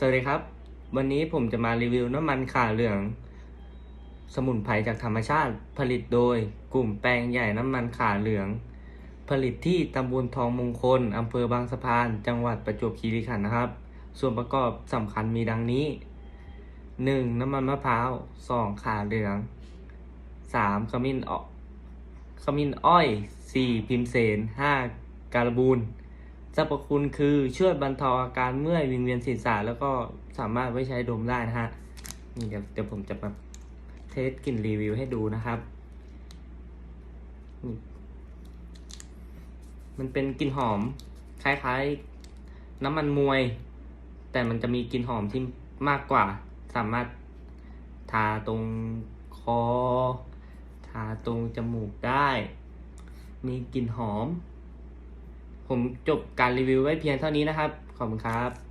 สวัสดีครับ วันนี้ผมจะมารีวิวน้ำมันข่าเหลือง สมุนไพรจากธรรมชาติผลิตโดยกลุ่มแปลงใหญ่น้ำมันข่าเหลือง ผลิตที่ตำบลทองมงคลอำเภอบางสะพาน จังหวัดประจวบคีรีขันธ์นะครับ ส่วนประกอบสำคัญมีดังนี้ 1. น้ำมันมะพร้าว 2. ข่าเหลือง 3. ขมิ้นอขมิ้นอ้อย 4. พิมเสน 5. การบูน สรรพคุณคือช่วยบรรเทาอาการเมื่อยวิงเวียนศีรษะแล้วก็สามารถไว้ใช้ดมได้นะฮะนี่เดี๋ยวเดี๋ยวผมจะมาเทสกลิ่นรีวิวให้ดูนะครับ มันเป็นกลิ่นหอมคล้ายๆ น้ำมันมวย แต่มันจะมีกลิ่นหอมที่มากกว่า สามารถทาตรงคอ ทาตรงจมูกได้ มีกลิ่นหอม ผมจบการรีวิวไว้เพียงเท่านี้นะครับ ขอบคุณครับ